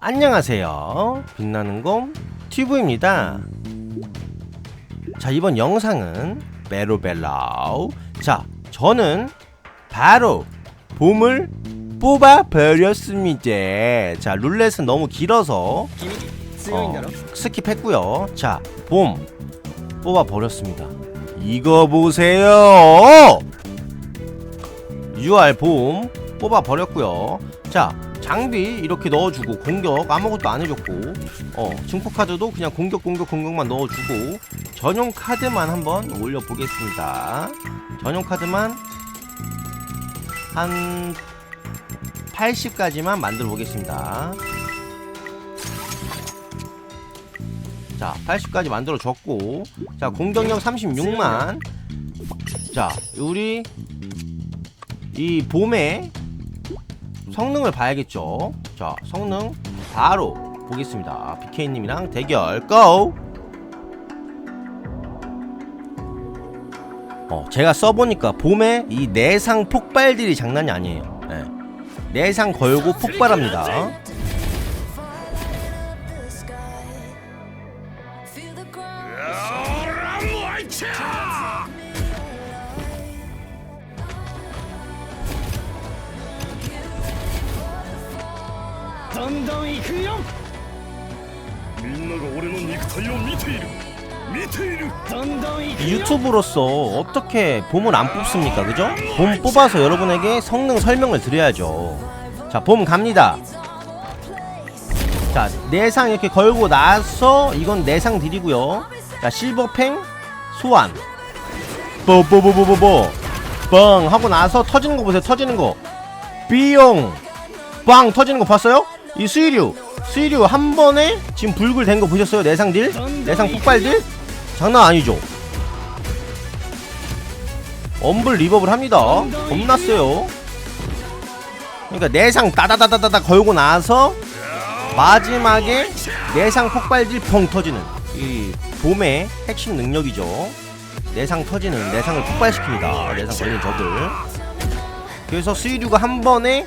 안녕하세요. 빛나는 곰 튜브입니다. 자, 이번 영상은 베로벨라우. 자, 저는 바로 봄을 뽑아 버렸습니다. 자, 룰렛은 너무 길어서 어, 어 스킵했고요. 자, 봄 뽑아 버렸습니다. 이거 보세요. 6알 봄 뽑아 버렸고요. 자, 장비 이렇게 넣어주고 공격 아무것도 안 해줬고, 어 증폭 카드도 그냥 공격 공격 공격만 넣어주고 전용 카드만 한번 올려 보겠습니다. 전용 카드만 한 80까지만 만들어 보겠습니다. 자, 80까지 만들어 줬고, 자, 공격력 36만. 자, 우리 이 봄의 성능을 봐야겠죠. 자, 성능 바로 보겠습니다. BK님이랑 대결 고! 어, 제가 써보니까 봄에 이 내상 폭발들이 장난이 아니에요. 네. 내상 걸고 폭발합니다.. どんどん行くよみんなが俺の肉体を見ている見ているどんどん行くよ 유튜브로서 어떻게 봄을 안 뽑습니까? 그죠? 봄 뽑아서 여러분에게 성능 설명을 드려야죠. 자, 봄 갑니다. 자, 내상 이렇게 걸고 나서 이건 내상 드리고요. 자, 실버팽 소환. 뽀뽀뽀뽀뽀뽀. 뻥 하고 나서 터지는 거 보세요. 터지는 거. 비용. 빵 터지는 거 봤어요? 이 수위류. 수위류 한 번에 지금 불글 된거 보셨어요? 내상 딜? 내상 폭발 딜? 장난 아니죠? 엄블 리버블 합니다. 겁나 세요. 그러니까 내상 따다다다다다 걸고 나서 마지막에 내상 폭발질 펑 터지는 이 봄의 핵심 능력이죠. 내상 터지는 내상을 폭발시킵니다. 내상 걸린 적을. 그래서 수위류가 한 번에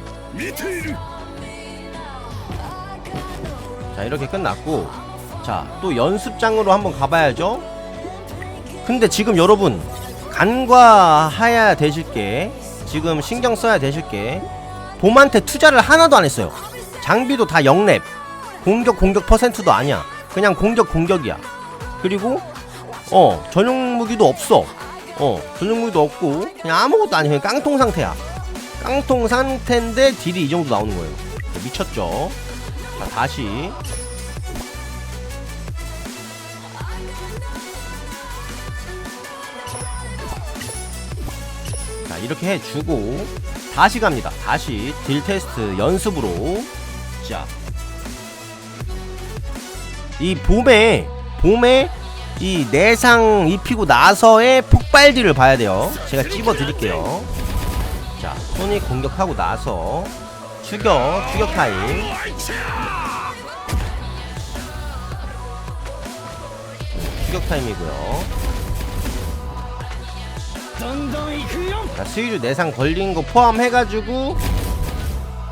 자 이렇게 끝났고 자 또 연습장으로 한번 가봐야죠. 근데 지금 여러분 간과해야 되실 게. 지금 신경 써야 되실 게. 돔한테 투자를 하나도 안 했어요. 장비도 다 영랩. 공격 공격 퍼센트도 아니야. 그냥 공격 공격이야. 그리고 어 전용 무기도 없어. 어 전용 무기도 없고 그냥 아무것도 아니야 그냥 깡통 상태야. 깡통 상태인데 딜이 이 정도 나오는 거예요. 미쳤죠? 자 다시. 자 이렇게 해주고 다시 갑니다. 다시 딜 테스트 연습으로. 자 이 봄에 봄에 이 내상 입히고 나서의 폭발딜을 봐야 돼요. 제가 찝어 드릴게요 소니 공격하고 나서 추격, 추격 타임. 추격 타임이고요. 자, 스위류 내상 걸린 거 포함해가지고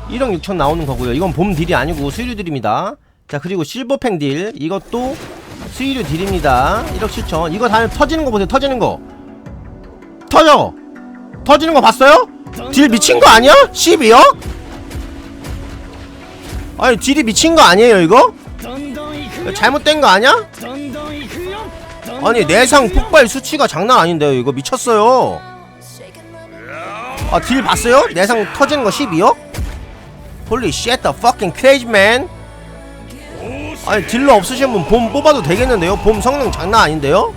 1억 6천 나오는 거고요. 이건 봄 딜이 아니고 스위류 딜입니다. 자, 그리고 실버팽 딜. 이것도 스위류 딜입니다. 1억 7천. 이거 다 터지는 거 보세요. 터지는 거. 터져! 터지는 거 봤어요? 딜 미친 거 아니야? 10이요? 아니 딜이 미친 거 아니에요 이거? 이거 잘못된 거 아니야? 아니 내상 폭발 수치가 장난 아닌데요 이거 미쳤어요 아딜 봤어요? 내상 터지는 거 10이요? 홀리 쉣 the fucking crazy man 아니 딜러 없으신 분 봄 뽑아도 되겠는데요? 봄 성능 장난 아닌데요?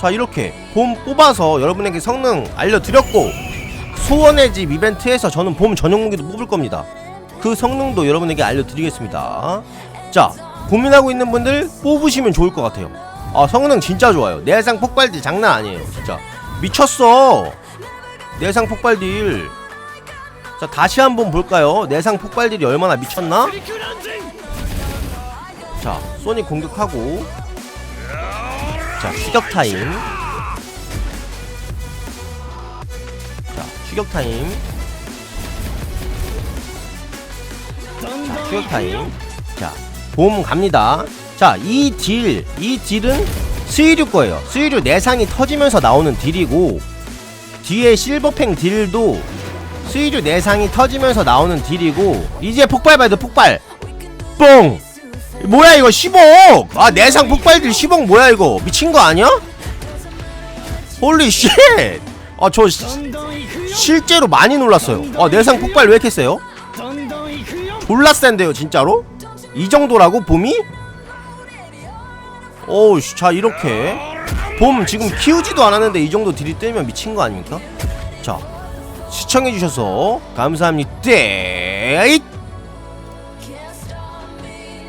자 이렇게 봄 뽑아서 여러분에게 성능 알려드렸고 소원의 집 이벤트에서 저는 봄 전용 무기도 뽑을 겁니다. 그 성능도 여러분에게 알려드리겠습니다. 자 고민하고 있는 분들 뽑으시면 좋을 것 같아요. 아 성능 진짜 좋아요. 내상 폭발딜 장난 아니에요 진짜. 미쳤어. 내상 폭발딜. 자 다시 한번 볼까요? 내상 폭발딜이 얼마나 미쳤나? 자 소닉 공격하고. 자 추격 타임. 자 추격 타임. 자 추격 타임. 자봄 갑니다. 자 이 딜 이 딜은 스위류 거예요. 스위류 내상이 터지면서 나오는 딜이고 뒤에 실버팽 딜도 스위류 내상이 터지면서 나오는 딜이고 이제 폭발바이드 폭발. 뽕! 뭐야 이거 10억! 아 내상 폭발들 10억 뭐야 이거 미친 거 아니야? 홀리 쉣! 아저 실제로 많이 놀랐어요 아 내상 폭발 왜 이렇게 세요? 졸라 센데요 진짜로? 이 정도라고 봄이? 오우 자 이렇게 봄 지금 키우지도 않았는데 이 정도 딜이 뜨면 미친 거 아닙니까? 자 시청해주셔서 감사합니다 네,